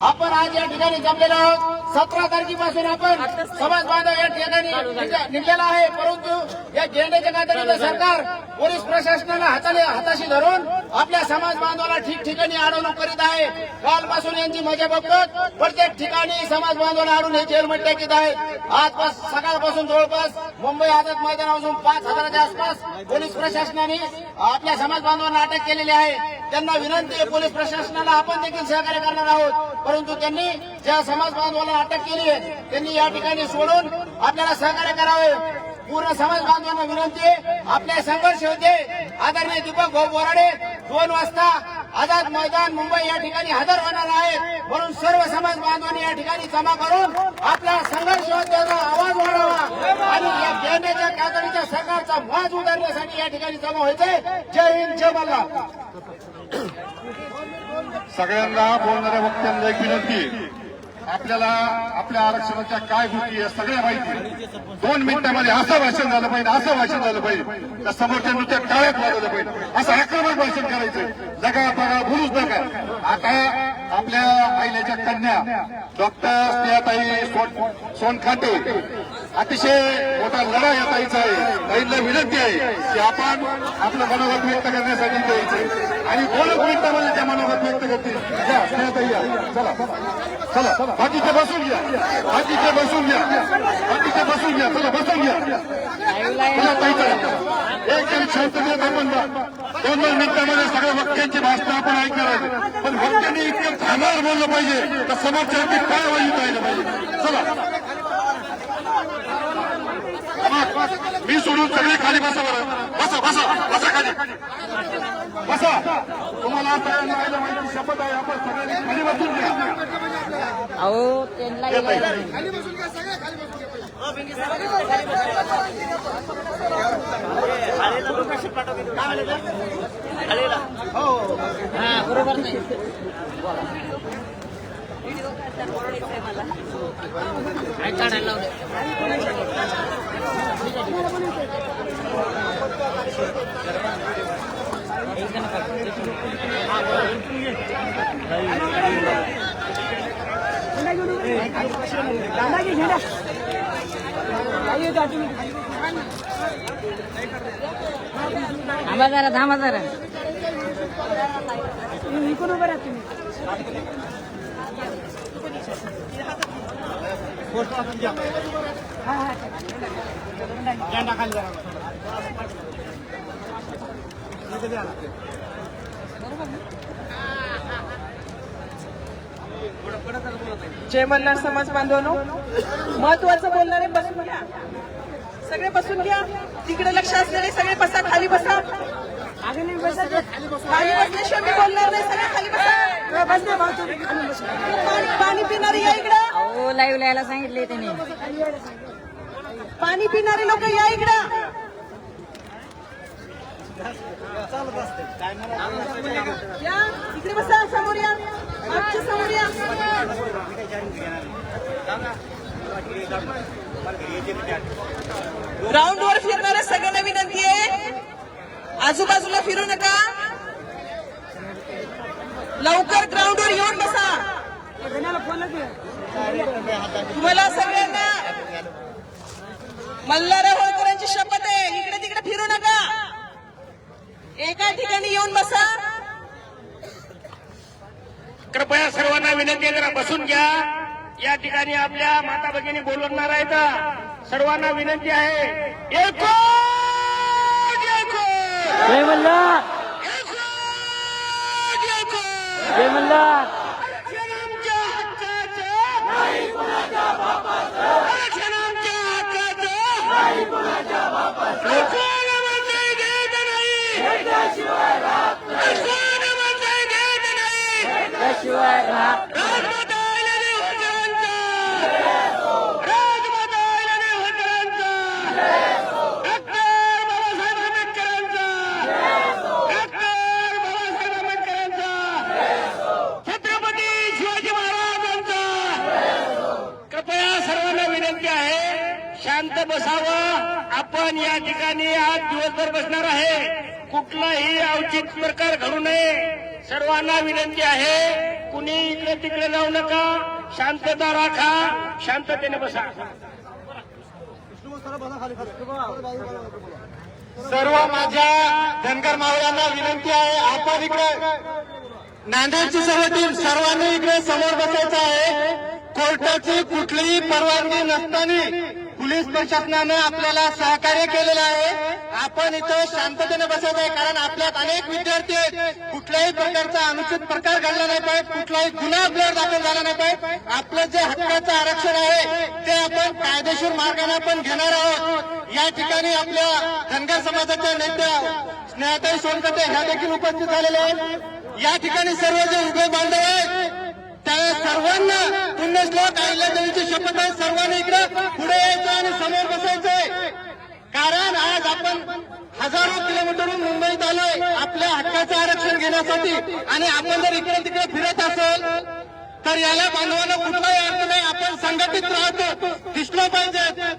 आपण आज या ठिकाणी जमलेलो आहोत. सतरा तारखेपासून आपण समाज बांधव या ठिकाणी निघ- निघलेला आहे. परंतु या गेंड्याच्या कातडीचं सरकार पोलीस प्रशासनाला हाताने हाताशी धरून आपल्या समाज बांधवाला ठिकठिकाणी अडवणूक करीत आहे. कालपासून यांची मजा बघतो प्रत्येक ठिकाणी समाज बांधवाला अडून हे जेलमध्ये टाकीत आहे आजपास सकाळपासून जवळपास मुंबई आझाद मैदानापासून पाच हजाराच्या आसपास पोलीस प्रशासनाने आपल्या समाज बांधवांना अटक केलेली आहे. त्यांना विनंती आहे पोलीस प्रशासनाला आपण देखील सहकार्य करणार आहोत. परंतु त्यांनी ज्या समाज बांधवाला अटक केली आहे त्यांनी या ठिकाणी सोडून आपल्याला सहकार्य करावे. पूर्ण समाज बांधवांना विनंती आहे आपले संघर्ष होते. आदरणीय दीपक भाऊ बोराडे दोन वाजता आझाद मैदान मुंबई या ठिकाणी हजर होणार आहेत. म्हणून सर्व समाज बांधवांनी या ठिकाणी जमा करून आपला संघर्ष आवाज वाढावा. आणि या गेंड्याच्या कातडीच्या सरकारचा वाज उतरण्यासाठी या ठिकाणी जमा व्हायचंय. जय हिंद जय मल्हार सगळ्यांना बोलणाऱ्या वक्त्यांना एक विनंती आपल्याला आपल्या आरक्षणाच्या काय गोष्टी आहे सगळ्या माहिती दोन मिनिटांमध्ये असं भाषण झालं पाहिजे असं भाषण झालं पाहिजे. त्या समोरच्या नुसत्या टाळ्यात वाजवलं पाहिजे. असं आक्रमक भाषण करायचं जगा बघा बोलूच नका. आता आपल्या महिलेच्या कन्या डॉक्टर स्नेहाताई सोन सोनखाटे. अतिशय मोठा लढा या ताईचा आहे. ताईला विनंती आहे की आपण आपलं मनोगत व्यक्त करण्यासाठी द्यायचं आणि दोनच मला म्हणजे त्या मनोगत व्यक्त करतील? या स्नेहाताई या. चला. चला. बाकीचे बसून घ्या. बाकीचे बसून घ्या. बाकीचे बसून घ्या. चला बसून घ्या. चला ताई चला एकदम शांततेत आपण दोन दोन मिनिटांमध्ये सगळ्या वक्त्यांची भाषण आपण ऐकणार आहे पण वक्त्यांनी इतकं थांबावर बोललं पाहिजे. तर समोरच्या व्यक्ती काय वाईट राहिलं पाहिजे? चला. मी सोडून सगळे खाली बसा बरं. बसा बसा बसा खाली. बसा. तुम्हाला आता माहिती शपथ आहे. आपण सगळ्यांनी खाली बसून घ्या. अहो त्यांना. हा बरोबर नाही. थांबा जरा थांबा जरा जय मल्हार समाज बांधवांनो महत्वाचं बोलणारे बसून घ्या. सगळे बसून घ्या. तिकडे लक्ष असलेले सगळे बसा खाली बसा. खाली बसल्याशिवाय मी बोलणार नाही सगळे खाली बसा. पाणी पाणी पिणारे या इकडं. अहो लाईव्ह लिहायला सांगितले त्यांनी. पाणी पिणारे लोक या इकडं. या इकडे बसा समोर या. समोर या. ग्राउंड वर फिरणाऱ्या सगळ्यांना विनंती आहे आजूबाजूला फिरू नका. लवकर ग्राउंडवर येऊन बसा. तुम्हाला सगळ्यांना मल्हार होळकरांची शपथ आहे. इकडे तिकडे फिरू नका. एका ठिकाणी येऊन बसा. कृपया सर्वांना विनंती जरा बसून घ्या. या ठिकाणी आपल्या माता भगिनी बोलवणार आहेत. सर्वांना विनंती आहे. एको जय मल्हार एको एको जय मल्हार आरक्षणाच्या हक्काचं आरक्षणाच्या हक्काचं कोण म्हणतंय देत नाही कोण म्हणतंय देत नाही. त्याशिवाय राहत राजमाता अहिल्यादेवी होळकरांचा राजमाता अहिल्यादेवी होळकरांचा डॉक्टर बाबासाहेब आंबेडकरांचा डॉक्टर बाबासाहेब आंबेडकरांचा छत्रपती शिवाजी महाराजांचा कृपया सर्वांना विनंती आहे शांत बसावं आपण या ठिकाणी आज दिवसभर बसणार आहे. कुठलाही अवचित प्रकार घडू नये. सर्वांना विनंती आहे कुणी इकडे तिकडे जाऊ नका. शांतता राखा. शांततेने बसा. सर्व माझ्या धनगर मावळ्यांना विनंती आहे आपण इकडे नांदेडची सर्व टीम सर्वांनी इकडे समोर बसायचं आहे. कोर्टाची कुठलीही परवानगी नसताना पोलीस प्रशासनानं आपल्याला सहकार्य केलेलं आहे. आपण इथं शांततेने बसत आहे कारण आपल्यात अनेक विद्यार्थी आहेत. कुठल्याही प्रकारचा अनुचित प्रकार घडला नाही पाहिजे कुठलाही गुन्हा आपल्यावर दाखल झाला नाही पाहिजे. आपलं जे हक्काचं आरक्षण आहे ते आपण कायदेशीर मार्गाने आपण घेणार आहोत. या ठिकाणी आपल्या धनगर समाजाच्या नेत्या स्नेहाताई सोनकटे ह्या देखील उपस्थित झालेल्या आहेत. या ठिकाणी सर्व जे उभे बांधव आहेत त्या सर्वांना पुण्यश्लोक अहिल्यादेवीची शपथ आहे. सर्वांनी इकडे पुढे यायचं आणि समोर बसायचंय. कारण आज आपण हजारो किलोमीटरहून मुंबईत आलोय आपल्या हक्काचं आरक्षण घेण्यासाठी. आणि आपण जर इकडे तिकडे फिरत असेल तर याला बांधवांना कुठलाही अर्थ नाही. आपण संघटित राहतो. दिसलो पाहिजे.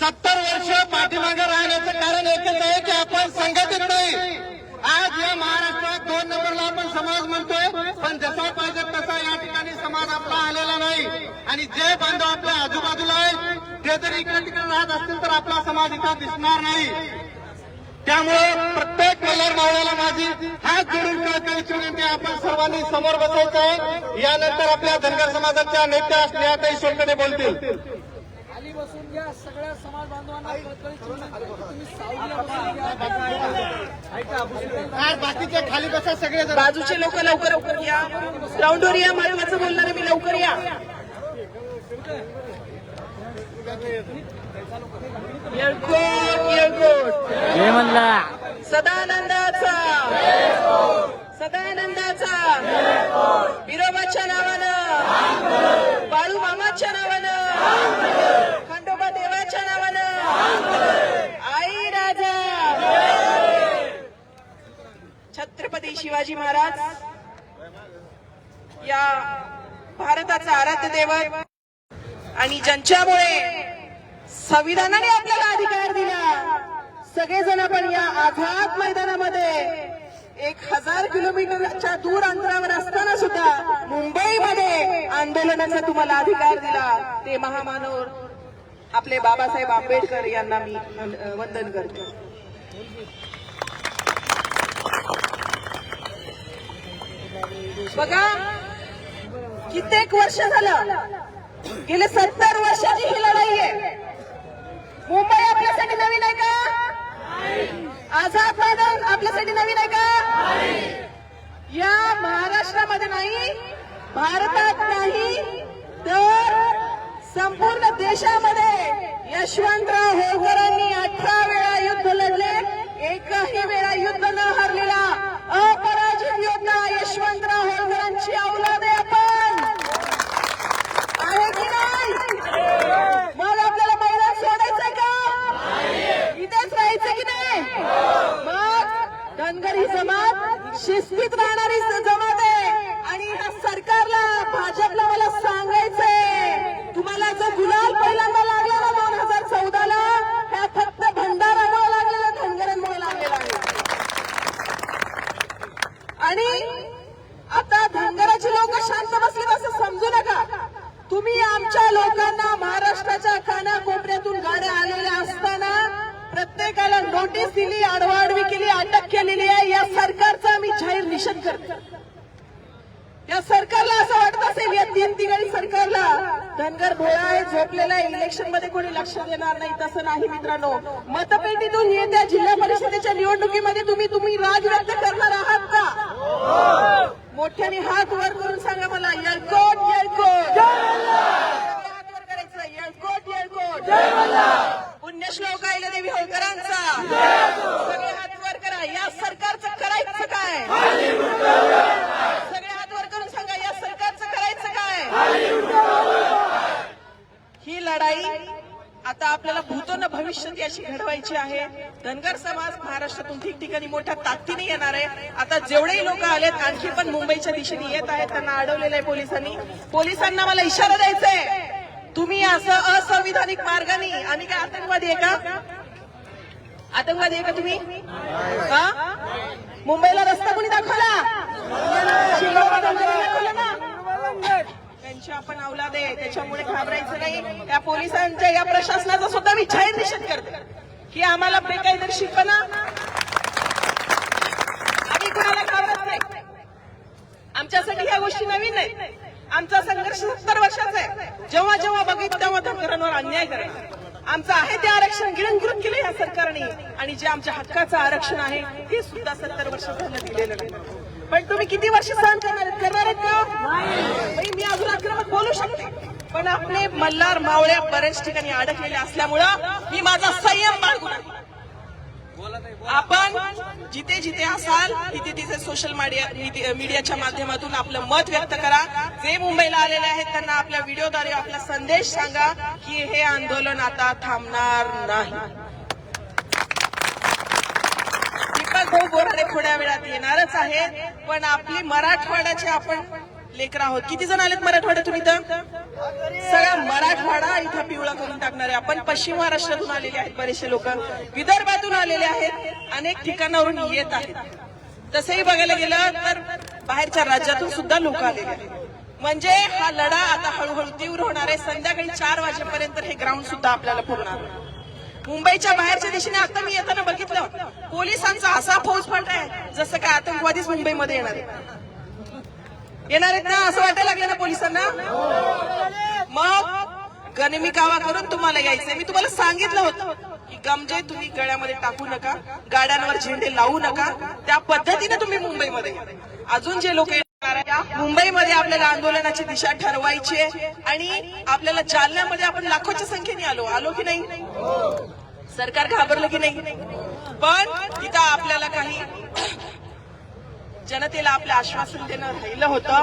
सत्तर वर्ष पाठीमागे राहण्याचं कारण एकच आहे की आपण संघटित नाही. आज या महाराष्ट्रात दोन नंबरला आपण समाज म्हणतोय पण जसा पाहिजे तसा या ठिकाणी समाज आपला आलेला नाही. आणि जे बांधव आपल्या आजूबाजूला आहेत ते जर इकडे तिकडे राहत असतील तर आपला समाज इथं दिसणार नाही. त्यामुळे प्रत्येक मल्हार मावळ्याला माझी हात जोडून कळकळीची विनंती आपण सर्वांनी समोर बसायचं आहे. यानंतर आपल्या धनगर समाजाच्या नेत्या स्नेहाताई सोनकडे बोलतील. खाली बसून घ्या सगळ्या समाज बांधवांना खाली बसा सगळे बाजूचे लोक लवकर लवकर या. ग्राउंडवर या महत्वाचं बोलणार मी लवकर या. येळकोट सदानंदाचा. सदानंदाचा. विरोबाच्या नावानं. बाळू मामाच्या नावानं. खंडोबा देवाच्या नावानं. आई राजा. छत्रपती शिवाजी महाराज. या भारताचा आराध्य देवत. आणि ज्यांच्यामुळे संविधानाने आपल्याला अधिकार दिला सगळेजण आपण या आझाद मैदानामध्ये एक हजार किलोमीटरच्या दूर अंतरावर असताना सुद्धा मुंबईमध्ये आंदोलनाचा तुम्हाला अधिकार दिला. ते महामानव आपले बाबासाहेब आंबेडकर यांना मी वंदन करतो. बघा कित्येक वर्ष झालं. गेले सत्तर वर्षाची ही लढाई आहे. मुंबई आपल्यासाठी नवीन आहे का? आझाद मैदान आपल्यासाठी नवीन आहे का? या महाराष्ट्रामध्ये नाही भारतात नाही तर संपूर्ण देशामध्ये यशवंतराव होळकरांनी अठरा वेळा युद्ध लढले. एकही वेळा युद्ध न हरलेला अपराजित योद्धा यशवंतराव होळकरांची औलाद आहे आपण आहे की नाही मग आपल्याला मैदान सोडायचंय का इथेच राहायचं की नाही मग धनगर ही जमात शिस्तीत राहणारी ज- जमात आहे आणि ह्या सरकारला भाजपला मला सांगायचंय तुम्हाला जो गुलाल पहिल्यांदा लागला ना दोन हजार चौदाला ह्या फक्त भंडारामुळे लागलेला धनगरांमुळे लागलेला आहे आणि आता धनगराची लोक शांत बसलीत असं समजू नका तुम्ही आमच्या लोकांना महाराष्ट्राच्या कानाकोपऱ्यातून गाड्या आलेल्या असताना प्रत्येकाला नोटीस दिली आडवाडवी केली अटक केलेली आहे. या सरकारचा आम्ही जाहीर निषेध करतो. या सरकारला असं वाटत असेल या तीन तिघाडी सरकारला धनगर भोळा आहे झोपलेला आहे. इलेक्शनमध्ये कोणी लक्ष देणार नाही तसं नाही मित्रांनो. मतपेटीतून येत्या जिल्हा परिषदेच्या निवडणुकीमध्ये तुम्ही तुम्ही राज व्यक्त करणार आहात का? मोठ्याने हात वर करून सांगा मला यलकोट यलकोट हात वर करायचं येळकोट येळकोट पुण्यश्लोक आईला देवी होळकरांचा सगळे हात वर करा. या सरकारचं करायचं काय? सगळे हात वर करून सांगा या सरकारचं करायचं काय? ही लढाई आता आपल्याला भूतोन भविष्यात याची घडवायची आहे. धनगर समाज महाराष्ट्रातून ठिकठिकाणी मोठ्या ताकदीने येणार आहे. आता जेवढेही लोक आलेत आणखी पण मुंबईच्या दिशेने येत आहेत. त्यांना अडवलेलं आहे पोलिसांनी. पोलिसांना मला इशारा द्यायचा आहे तुम्ही असं असंविधानिक मार्गाने आम्ही काय आतंकवादी आहे का? आतंकवादी आहे का तुम्ही? हा? मुंबईला रस्ता कोणी दाखवला? दाखवला ना? त्यांची आपण औलाद आहे त्याच्यामुळे घाबरायचं नाही. त्या पोलिसांच्या या प्रशासनाचा सुद्धा मी जाहीर निषेध करते. की आम्हाला बेकायदेशीरपणा आम्ही कुणाला घाबरत नाही. आमच्यासाठी ह्या गोष्टी नवीन नाही आमचा संघर्ष सत्तर वर्षाचा आहे. जेव्हा जेव्हा बघित तेव्हा धनगरांवर अन्याय करायचा. आमचं आहे ते आरक्षण गिळंकृत केलं या सरकारने. आणि जे आमच्या हक्काचं आरक्षण आहे ते सुद्धा सत्तर वर्ष झालं दिलेलं नाही. पण तुम्ही किती वर्ष सहन करणार करणार आहेत का? मी अजून आक्रमक बोलू शकते पण आपले मल्हार मावळ्या बऱ्याच ठिकाणी अडकलेल्या असल्यामुळं मी माझा संयम बाळगून आहे. आपण जिथे जिथे असाल तिथे तिथे सोशल मीडिया मीडियाच्या माध्यमातून आपलं मत व्यक्त करा. जे मुंबईला आलेले आहेत त्यांना आपल्या व्हिडिओद्वारे आपला संदेश सांगा की हे आंदोलन आता थांबणार नाही. दीपक भाऊ बोराडे थोड्या वेळात येणारच आहेत पण आपली मराठवाड्याची आपण लेकर आहोत. किती जण आलेत मराठवाड्यातून इथं? सगळा मराठवाडा इथं पिवळा करून टाकणार. आहे आपण पश्चिम महाराष्ट्रातून आलेले आहेत बरेचसे लोक. विदर्भातून आलेले आहेत. अनेक ठिकाणावरून येत आहेत. तसंही बघायला गेलं तर बाहेरच्या राज्यातून सुद्धा लोक आलेले आहेत. म्हणजे हा लढा आता हळूहळू तीव्र होणार आहे. संध्याकाळी चार वाजेपर्यंत हे ग्राउंड सुद्धा आपल्याला पुरणार मुंबईच्या बाहेरच्या दिशेने आता मी येताना बघितलं. पोलिसांचा असा फौजफाट आहे जसं काय आतंकवादीच मुंबईमध्ये येणार आहे. येणार आहेत ना? असं वाटायला लागलं ना पोलिसांना? मग गनिमी कावा करून तुम्हाला यायचंय. मी तुम्हाला सांगितलं होतं की गमजे तुम्ही गळ्यामध्ये टाकू नका गाड्यांवर झेंडे लावू नका. त्या पद्धतीने तुम्ही मुंबईमध्ये या. अजून जे लोक मुंबईमध्ये आपल्याला आंदोलनाची दिशा ठरवायची आहे आणि आपल्याला जालन्यामध्ये आपण लाखोच्या संख्येने आलो. आलो की नाही? सरकार घाबरलं की नाही? पण तिथं आपल्याला काही जनतेला आपलं आश्वासन देणं राहिलं होतं.